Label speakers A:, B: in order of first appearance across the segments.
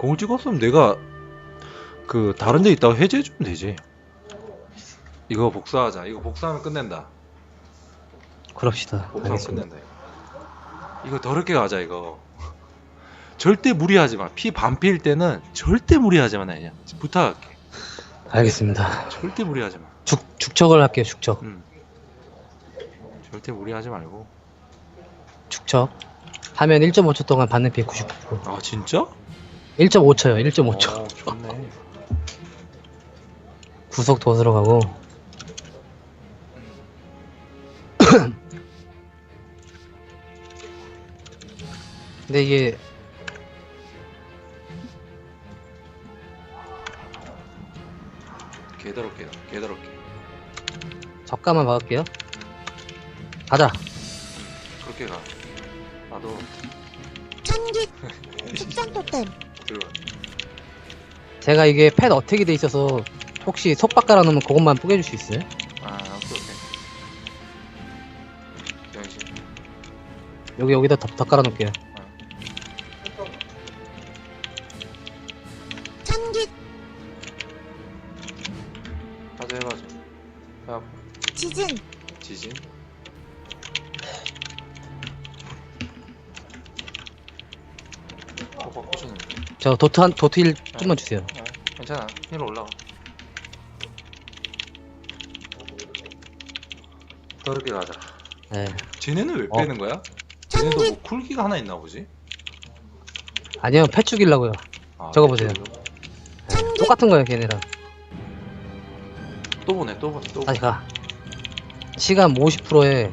A: 공을 찍었으면 내가 그 다른 데 있다가 해제해 주면 되지. 이거 복사하자. 이거 복사하면 끝낸다.
B: 그럽시다.
A: 복사하면
B: 알겠습니다.
A: 끝낸다. 이거. 이거 더럽게 가자 이거. 절대 무리하지 마. 피 반피일 때는 절대 무리하지 마. 나 그냥 부탁할게.
B: 알겠습니다.
A: 절대 무리하지 마.
B: 죽, 죽척을 할게요, 죽척.
A: 음. 절대 무리하지 말고.
B: 죽척. 하면 1.5초 동안 받는 피해 99%.
A: 아 진짜?
B: 1.5초요, 1.5초.
A: 어, 좋네.
B: 구속 더 들어가고. 근데 이게
A: 개더럽게 개더럽게.
B: 저가만 박을게요. 가자.
A: 그렇게 가. 나도
C: 천기 축장 토템
B: 제가 이게 팻 어택이 돼 있어서 혹시 속박 깔아놓으면 그것만 뿌개줄 수 있어요?
A: 아 오케이 오케이. 병신.
B: 여기 여기다 더, 더 깔아놓을게요.
C: 천기
A: 가자 해가지고. 야
C: 지진
A: 지진.
B: 저 도트 한 도트 1 좀만 주세요.
A: 아, 괜찮아. 위로 올라가. 더럽게 가자.
B: 네.
A: 쟤네는 왜
B: 어.
A: 빼는 거야? 쟤네도 뭐 쿨기가 하나 있나 보지?
B: 아니요, 팻 죽이려고요.
A: 아,
B: 저거 보세요. 네. 똑같은 거예요, 걔네랑.
A: 또 보내, 또 보내, 또 보내.
B: 다시 가. 시간 50%에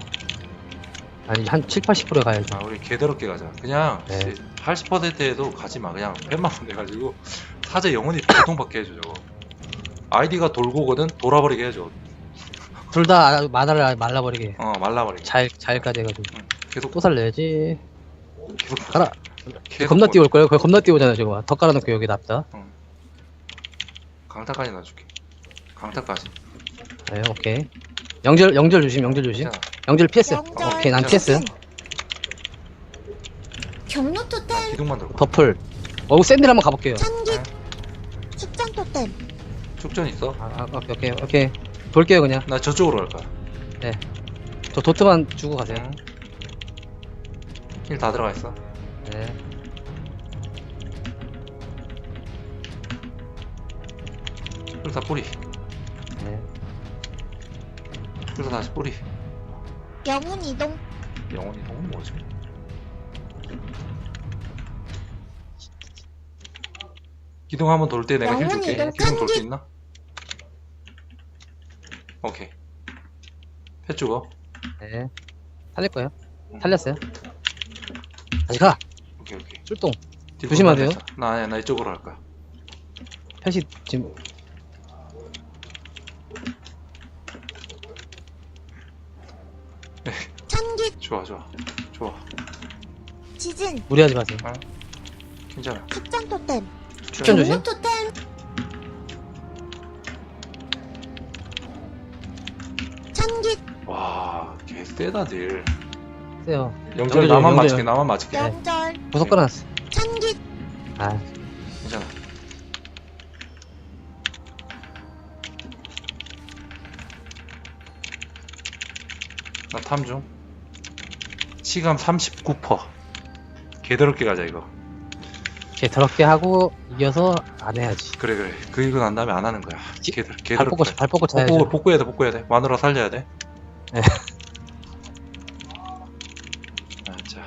B: 아니 한 7, 80%에 가야죠.
A: 아, 우리 개더럽게 가자. 그냥
B: 네.
A: 80%에도 가지 마. 그냥 팬만 보내가지고 사제 영원히 고통받게 해줘, 저거. 아이디가 돌고거든 돌아버리게 해줘.
B: 둘다 마다를 말라버리게.
A: 어, 말라버리게.
B: 잘 잘까지 해가지고
A: 응. 계속,
B: 또 살려야지.
A: 계속,
B: 가라.
A: 계속
B: 겁나. 뛰어올 거예요. 거의 겁나 뛰어오잖아요, 지금. 더 깔아놓고 여기 납다.
A: 강타까지 놔줄게. 강타까지.
B: 네, 오케이. 영절 영절 조심, 영절 조심.
A: 괜찮아.
B: 영절 피했어요.
C: 영절
B: 오케이, 난피했어요.
C: 경로
A: 나
C: 토템
A: 기둥만 들고.
B: 버플. 어, 샌들 한번 가볼게요.
C: 천기
A: 네.
C: 축장 토템
A: 축전 있어?
B: 아, 아, 오케이, 오케이, 오케이. 돌게요, 그냥.
A: 나 저쪽으로 갈 거야.
B: 저 도트만 주고 가세요.
A: 응. 힐다 들어가 있어.
B: 네.
A: 힐다 뿌리.
B: 네.
A: 힐다 다시 뿌리.
C: 영혼 이동
A: 영원히 동은 뭐지? 기둥 한번 돌 때 내가 힐 줄게.
C: 이동
A: 기둥 돌 수
C: 편집.
A: 있나? 오케이. 패 죽어.
B: 네. 살릴 거예요. 살렸어요. 다시 가.
A: 오케이 오케이.
B: 출동.
A: 뒤로
B: 조심하세요.
A: 돌아가자. 나 아니야 나 이쪽으로 갈 거야.
B: 펫이 지금
C: 천기
A: 좋아 좋아 좋아.
C: 지진
B: 무리하지 마세요.
A: 괜찮아.
C: 축장 토템
B: 추천 조심.
C: 토템 천기
A: 와개 세다 딜.
B: 세요.
A: 영절 나만
B: 영절.
A: 맞을게 나만 맞을게.
C: 영절
B: 구속 끊어놨어.
C: 천기
B: 아,
A: 괜찮아. 나 탐 중. 시간 39%. 개더럽게 가자 이거.
B: 걔 더럽게 하고 이겨서 안 해야지.
A: 그래 그래. 그 이거 난 다음에 안 하는 거야.
B: 지-
A: 개더
B: 발. 뽑고 발 뽑고 차야죠.
A: 복구 복구해야 돼 복구해야 돼. 마누라 살려야 돼.
B: 네.
A: 아, 자.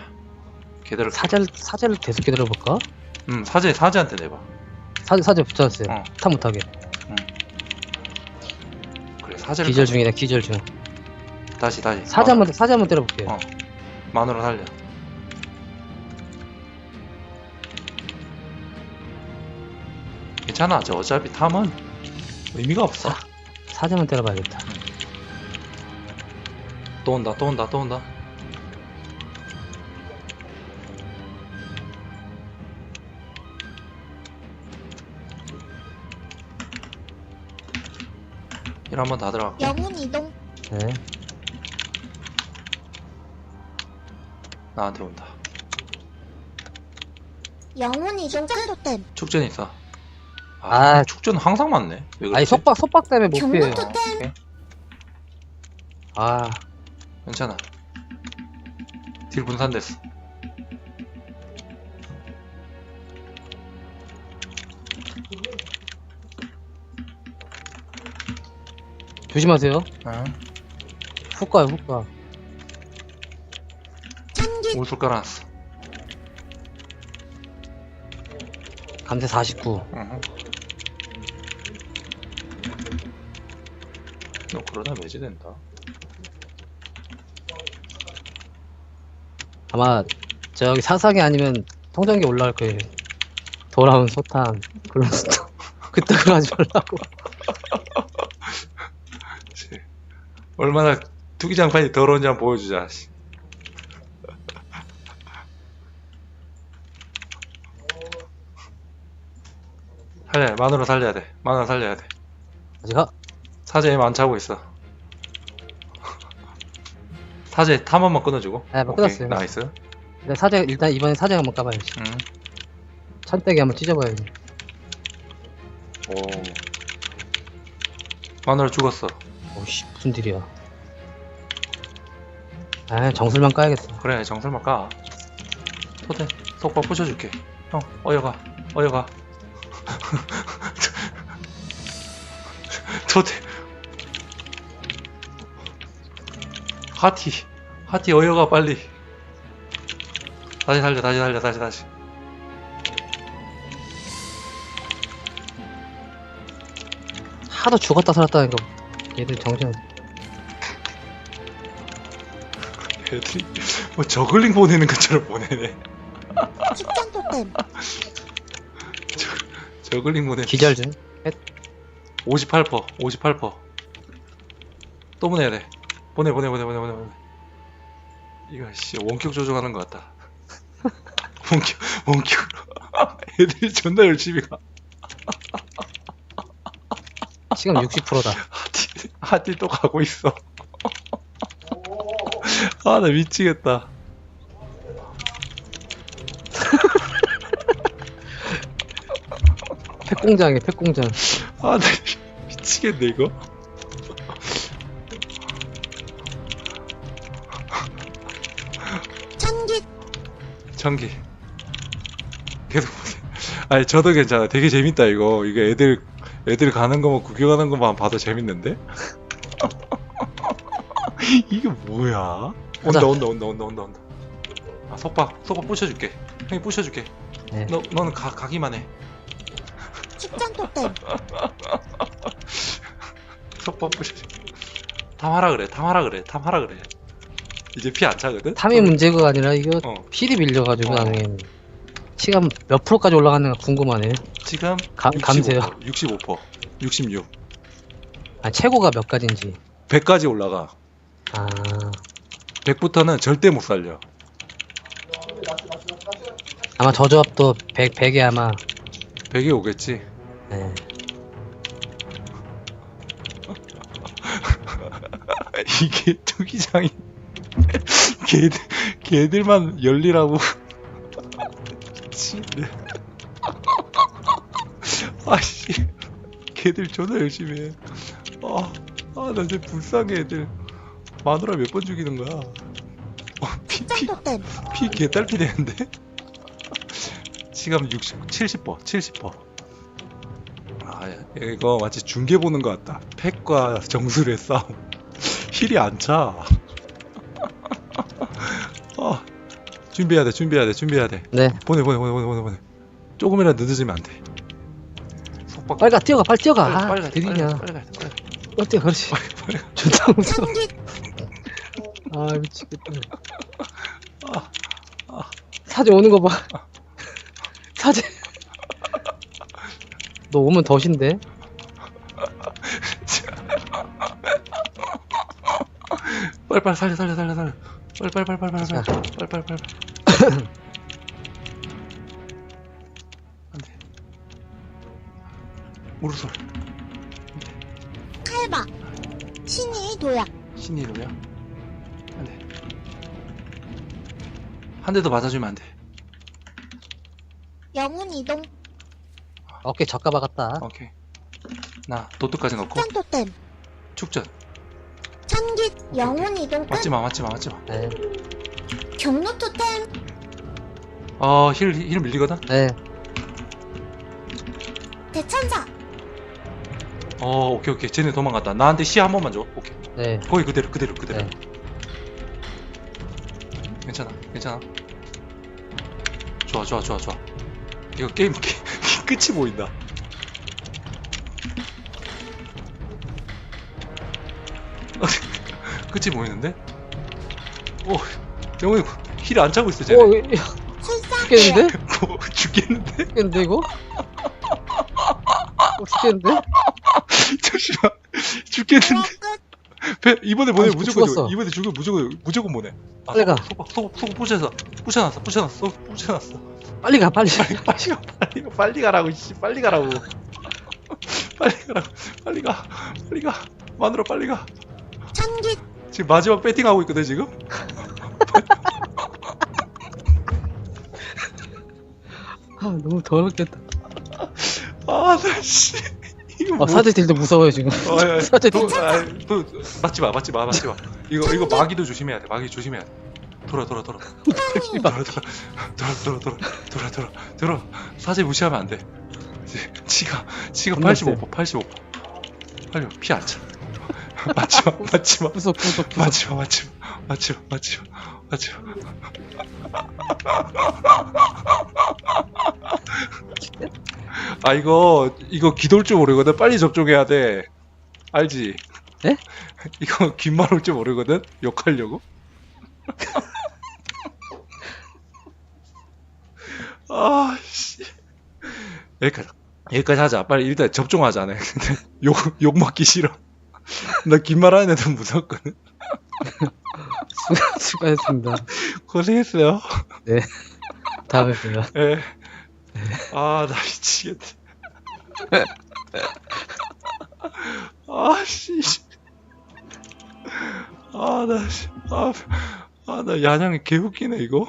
A: 개더럽게.
B: 사제를 사제를 계속 기다려 볼까?
A: 음 사제 사제한테 내봐.
B: 사제 사제 붙였어요.
A: 어.
B: 타 못하게.
A: 그래 사제를.
B: 기절 중이다. 기절 중.
A: 다시 다시.
B: 사제 한번 사제 한번 때려볼게요.
A: 어. 마누라 살려. 괜찮아. 저 어차피 탐은 의미가 없어.
B: 사제 한번 때려봐야겠다.
A: 또 온다, 또 온다, 또 온다. 일 한번 다 들어가.
C: 영혼 이동
B: 네.
A: 나한테 온다.
C: 영혼 이동 끝.
A: 축전 있어. 아,
B: 아.
A: 축전 항상. 왜 그러지?
B: 아니 속박 속박 때문에 못 피해요.
C: 토템.
B: 아
A: 괜찮아. 딜 분산됐어.
B: 조심하세요.
A: 응.
B: 훅 가요 훅 가.
A: 올술 깔아놨어.
B: 감세 49.
A: 응. 그러다 매제된다.
B: 아마 저기 사상이 아니면 통전기 올라올 거예요. 돌아온 소탄 글로스터 그때 그거 하지 말라고.
A: 얼마나 투기장판이 더러운지 한번 보여주자. 씨. 살려야 돼. 마누라 살려야 돼. 마누라 살려야 돼.
B: 아직 하,
A: 사제 안 차고 있어. 사제 탐 한번 끊어주고.
B: 네, 뭐
A: 오케이,
B: 끊었어요.
A: 나이스.
B: 네, 사제 일단 이번에 사제 한번 까봐야지.
A: 응.
B: 천대기 한번 찢어봐야지.
A: 오. 마누라 죽었어.
B: 오씨 무슨 딜이야. 아 정술만 까야겠어.
A: 그래 정설만 까. 토대 속박 부셔줄게. 형 어여가 어여가. 토대. 하티 하티 어여가 빨리. 다시 살려 다시 살려 다시 다시.
B: 하도 죽었다 살았다니까. 얘들 정신.
A: 애들이 뭐 저글링 보내는 것처럼 보내네.
C: 식장 토템.
A: 저글링 보내.
B: 기절 중.
A: 58퍼 58퍼 또 보내야 돼 보내 보내 보내 보내 보내 보내. 이거 씨 원격 조종하는 것 같다. 원격 원격. 애들이 존나 열심히 가.
B: 지금 60%다.
A: 하티 하티 또 가고 있어. 아 나 미치겠다.
B: 팩공장이야 팩공장.
A: 아 나 미치겠네 이거
C: 찬깃.
A: 전기. 계속 보세요. 아니 저도 괜찮아 되게 재밌다 이거. 이거 애들 애들 가는 거만 구경하는 것만 봐도 재밌는데? 이게 뭐야? 온다. 온다 온다 온다 온다 온다. 아 속박 속박 부셔줄게. 형이 부셔줄게.
B: 네.
A: 너 너는 가 가기만 해.
C: 식장 토템.
A: 속박 부셔줄게. 탐하라 그래 탐하라 그래 탐하라 그래 이제 피 안 차거든
B: 탐이 문제가 아니라 이거
A: 어
B: 필이 밀려가지고
A: 어.
B: 나중에 시간 몇 프로까지 올라갔는가 궁금하네.
A: 지금
B: 감- 감세요.
A: 65% 66
B: 아 최고가 몇 가지인지.
A: 100까지 올라가
B: 아
A: 100부터는 절대 못 살려.
B: 아마 저 조합도 100 100에 아마
A: 100이 오겠지.
B: 네.
A: 이게 투기장이 걔들 걔들만 열리라고. 미치겠네. 아씨, 걔들 존나 열심히 해. 아, 아, 나 진짜 불쌍해 애들. 마누라 몇 번 죽이는 거야? 어, 피, 피. 피 개딸피 되는데? 지금 60, 70%, 70%. 아, 이거 마치 중계 보는 것 같다. 팩과 정술의 싸움. 힐이 안 차. 준비해야 돼, 준비해야 돼, 준비해야 돼.
B: 네.
A: 보내, 보내, 보내, 보내, 보내, 보내. 조금이라도 늦어지면 안 돼. 속박.
B: 빨리 가 뛰어가 빨리 뛰어가.
A: 빨리,
B: 아,
A: 빨리 가, 빨리
B: 느리냐.
A: 가, 빨리 가, 빨리 가.
B: 빨리 뛰어 그렇지.
A: 빨리 가.
B: 좋다 무서워. 아 미치겠다.
A: 아, 아.
B: 사제 오는 거 봐. 사제. 너 오면 덫인데?
A: 빨리 빨리 살려 살려 살려 살려
C: 토템.
A: 축전.
C: 찬깃. 영혼 이동 끝.
A: 맞지마 맞지마 맞지마.
B: 네.
C: 경로 토템.
A: 어힐 힐 밀리거든.
B: 네.
C: 대천사.
A: 어 오케이 오케이 쟤네 도망갔다. 나한테 시한 번만 줘. 오케이.
B: 네.
A: 거기 그대로 그대로 그대로.
B: 네.
A: 괜찮아 괜찮아. 좋아 좋아 좋아 좋아. 이거 게임 게, 끝이 보인다. 끝이 보이는데? 오 영훈이 힐 안 차고 있어 쟤네.
B: 오, 야. 죽겠는데?
A: 뭐, 죽겠는데?
B: 죽겠는데, 이거? 어, 죽겠는데?
A: 잠시만 죽겠는데
C: 끝.
A: 배, 이번에 보내
B: 아니,
A: 무조건
B: 죽었어.
A: 죽어. 이번에 죽으면 무조건 무조건 보내 아,
B: 빨리 가.
A: 소박 소박 소박 부셔서 부셔놨어 부셔놨어 부셔놨어
B: 빨리 가, 빨리.
A: 빨리 빨리 가 빨리 가 빨리 가라고 씨 빨리 가라고 빨리 가라고 빨리 가 빨리 가 마누라 빨리 가
C: 찬깃.
A: 지금 마지막 배팅 하고 있거든 지금
B: 아, 너무 더럽겠다.
A: 아 나 씨 이거
B: 어,
A: 뭐
B: 사제들도 무서워요, 지금.
A: 어, 야, 야,
B: 사제
A: 도, 아, 도, 맞지 마, 맞지 마, 맞지 마. 이거, 이거 마기도 조심해야 돼. 마기 조심해야 돼. 돌아, 돌아, 돌아. 돌아, 돌아, 돌아, 돌아, 돌아, 돌아, 돌아, 돌아. 사제 무시하면 안 돼. 치가, 치가
B: 겁나
A: 85%, 85%. 빨리 피안 차. 맞지 마, 맞지 마,
B: 구석, 구석, 구석.
A: 맞지 마, 맞지 마, 맞지 마, 맞지 마, 맞지 마. 아 이거 이거 기돌 줄 모르거든. 빨리 접종해야 돼. 알지?
B: 예?
A: 이거 귓말 올 줄 모르거든. 욕하려고. 아 씨. 여기까지 여기까지 하자. 빨리 일단 접종하자. 네. 욕욕 먹기 싫어. 나 귓말 하는 애들 무섭거든.
B: 수고- 수고하셨습니다.
A: 고생했어요.
B: 다음에 봬요.
A: 예. 아, 나 미치겠네. 아, 씨. 아, 나, 씨. 아, 아, 나 야냥이 개웃기네, 이거.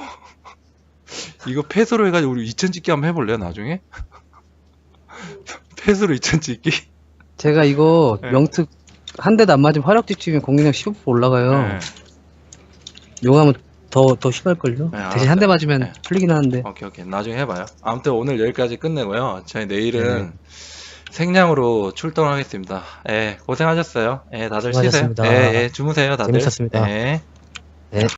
A: 이거 패스로 해가지고 우리 2000 찍기 한번 해볼래, 나중에? 패스로 2000 찍기?
B: 제가 이거
A: 네.
B: 명특 한 대도 안 맞으면 화력 지 치면 공격력 15% 올라가요.
A: 네.
B: 용하면 더, 더 심할걸요?
A: 네,
B: 대신 한 대. 맞으면
A: 네.
B: 풀리긴 하는데.
A: 오케이, 오케이. 나중에 해봐요. 아무튼 오늘 여기까지 끝내고요. 저희 내일은
B: 네.
A: 생량으로 출동하겠습니다. 예, 고생하셨어요. 예, 다들 쉬세요.
B: 수고하셨습니다.
A: 예, 예, 주무세요, 다들.
B: 재밌었습니다.
A: 예.